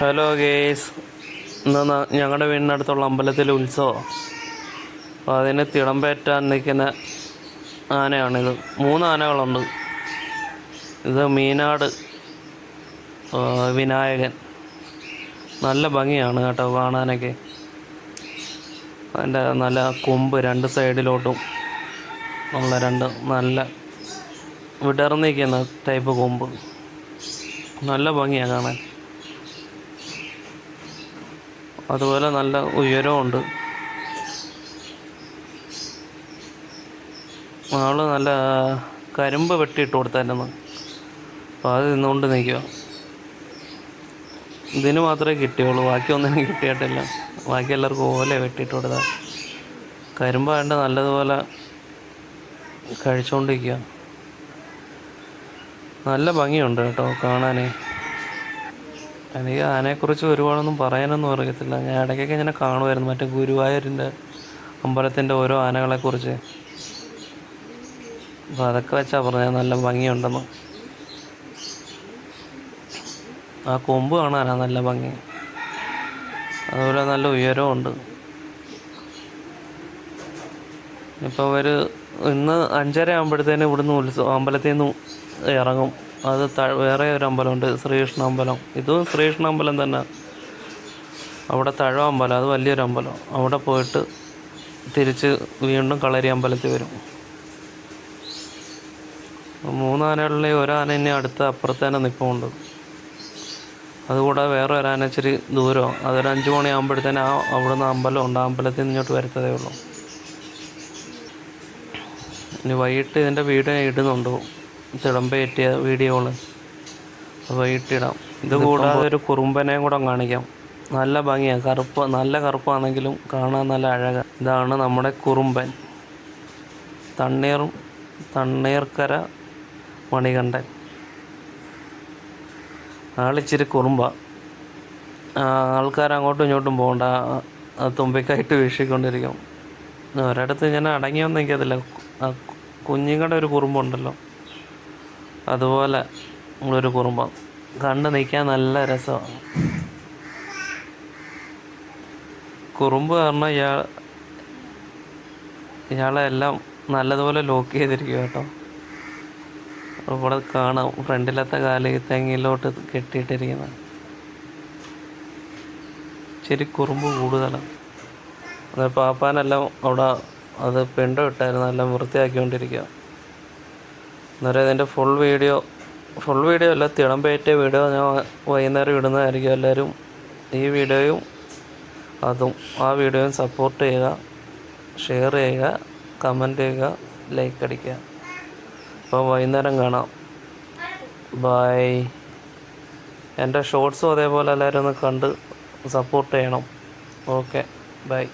Hello guys ഇന്ന് ഞങ്ങളുടെ വീടിനടുത്തുള്ള അമ്പലത്തിലെ ഉത്സവം. അപ്പോൾ അതിന് തിളമ്പേറ്റാൻ നിൽക്കുന്ന ആനയാണിത്. മൂന്ന് ആനകളുണ്ട്. ഇത് മീനാട് വിനായകൻ. നല്ല ഭംഗിയാണ് കേട്ടോ കാണാനൊക്കെ. അതിന്റെ നല്ല കൊമ്പ് രണ്ട് സൈഡിലോട്ടും ഉള്ള രണ്ട് നല്ല വിടർന്നിരിക്കുന്ന ടൈപ്പ് കൊമ്പ്. നല്ല ഭംഗിയാണ് കാണാൻ. അതുപോലെ നല്ല ഉയരമുണ്ട് ആൾ നല്ല കരിമ്പ് വെട്ടിയിട്ട് കൊടുത്തായിരുന്നു അപ്പോൾ അത് നിന്നുകൊണ്ട് നിൽക്കുക ഇതിന് മാത്രമേ കിട്ടിയുള്ളൂ. ബാക്കി ഒന്നിനും കിട്ടിയിട്ടില്ല. ബാക്കി എല്ലാവർക്കും ഓല വെട്ടിയിട്ട് കൊടുത്താൽ കരിമ്പായണ്ട് നല്ലതുപോലെ കഴിച്ചുകൊണ്ടിരിക്കുക നല്ല ഭംഗിയുണ്ട് കേട്ടോ കാണാനേ. എനിക്ക് അതിനെക്കുറിച്ച് ഒരുപാടൊന്നും പറയാനൊന്നും അറിയത്തില്ല. ഞാൻ ഇടയ്ക്കൊക്കെ ഇങ്ങനെ കാണുമായിരുന്നു. മറ്റേ ഗുരുവായൂരിന്റെ അമ്പലത്തിന്റെ ഓരോ ആനകളെക്കുറിച്ച്. അപ്പോൾ അതൊക്കെ വെച്ചാൽ പറഞ്ഞത് നല്ല ഭംഗിയുണ്ടെന്ന്. ആ കൊമ്പ് കാണാനാ നല്ല ഭംഗി. അതുപോലെ നല്ല ഉയരമുണ്ട് ഇപ്പോൾ അവർ ഇന്ന് അഞ്ചര ആകുമ്പോഴത്തേനും ഇവിടുന്ന് ഉത്സവം അമ്പലത്തിൽ നിന്ന് ഇറങ്ങും. അത് വേറെ ഒരു അമ്പലമുണ്ട് ശ്രീകൃഷ്ണ അമ്പലം. ഇതും ശ്രീകൃഷ്ണ അമ്പലം തന്നെ. അവിടെ തഴവ അമ്പലം അത് വലിയൊരു അമ്പലം. അവിടെ പോയിട്ട് തിരിച്ച് വീണ്ടും കളരി അമ്പലത്തിൽ വരും. മൂന്നാനകളിലെ ഒരാന ഇനി അടുത്ത അപ്പുറത്ത് തന്നെ നിൽപ്പുണ്ട് അതുകൂടാതെ വേറെ ഒരാന ഇച്ചിരി ദൂരം അതൊരു അഞ്ച് മണിയാകുമ്പോഴത്തേനും ആ അവിടുന്ന് അമ്പലം ഉണ്ട്. ആ അമ്പലത്തിൽ നിന്ന് ഇങ്ങോട്ട് വരത്തതേ ഉള്ളൂ. ഇനി വൈകിട്ട് ഇതിന്റെ വീട് ഇടുന്നുണ്ട്. തിടമ്പേറ്റിയ വീഡിയോകൾ അത് വൈകിട്ട് ഇടാം ഇത് കൂടാതെ ഒരു കുറുമ്പനെയും കൂടെ കാണിക്കാം. നല്ല ഭംഗിയാണ് കറുപ്പ് നല്ല കറുപ്പാണെങ്കിലും കാണാൻ നല്ല അഴക. ഇതാണ് നമ്മുടെ കുറുമ്പൻ. തണ്ണീർ തണ്ണീർക്കര മണികണ്ഠൻ. ആളിച്ചിരി കുറുമ്പ. ആൾക്കാർ അങ്ങോട്ടും ഇങ്ങോട്ടും പോകണ്ട. തുമ്പിക്കായിട്ട് വീക്ഷിക്കൊണ്ടിരിക്കും. ഒരിടത്ത് ഞാൻ അടങ്ങിയൊന്നും നിൽക്കത്തില്ല കുഞ്ഞുങ്ങളുടെ ഒരു കുറുമ്പുണ്ടല്ലോ. അതുപോലെ ഒരു കുറുമ്പം. കണ്ട് നിൽക്കാൻ നല്ല രസമാണ്. കുറുമ്പ് കാരണം ഇയാൾ ഇയാളെ എല്ലാം നല്ലതുപോലെ ലോക്ക് ചെയ്തിരിക്കും കേട്ടോ. ഇവിടെ കാണാം. ഫ്രണ്ടിലത്തെ കാൽ തെങ്ങിലോട്ട് കെട്ടിയിട്ടിരിക്കുന്നത് ശരി കുറുമ്പ് കൂടുതലാണ് അത് പാപ്പാനെല്ലാം അവിടെ അത് പെണ്ടോ ഇട്ടായിരുന്നു. എല്ലാം വൃത്തിയാക്കിക്കൊണ്ടിരിക്കുക അന്നേരം ഇതിന്റെ ഫുൾ വീഡിയോ ഫുൾ വീഡിയോ അല്ല തിളമ്പേറ്റ വീഡിയോ ഞാൻ വൈകുന്നേരം ഇടുന്നതായിരിക്കും. എല്ലാവരും ഈ വീഡിയോയും അതും ആ വീഡിയോയും സപ്പോർട്ട് ചെയ്യുക ഷെയർ ചെയ്യുക കമന്റ് ചെയ്യുക ലൈക്ക് അടിക്കുക. അപ്പോൾ വൈകുന്നേരം കാണാം. ബൈ എന്റെ ഷോർട്സും അതേപോലെ എല്ലാവരും ഒന്ന് കണ്ട് സപ്പോർട്ട് ചെയ്യണം. Okay bye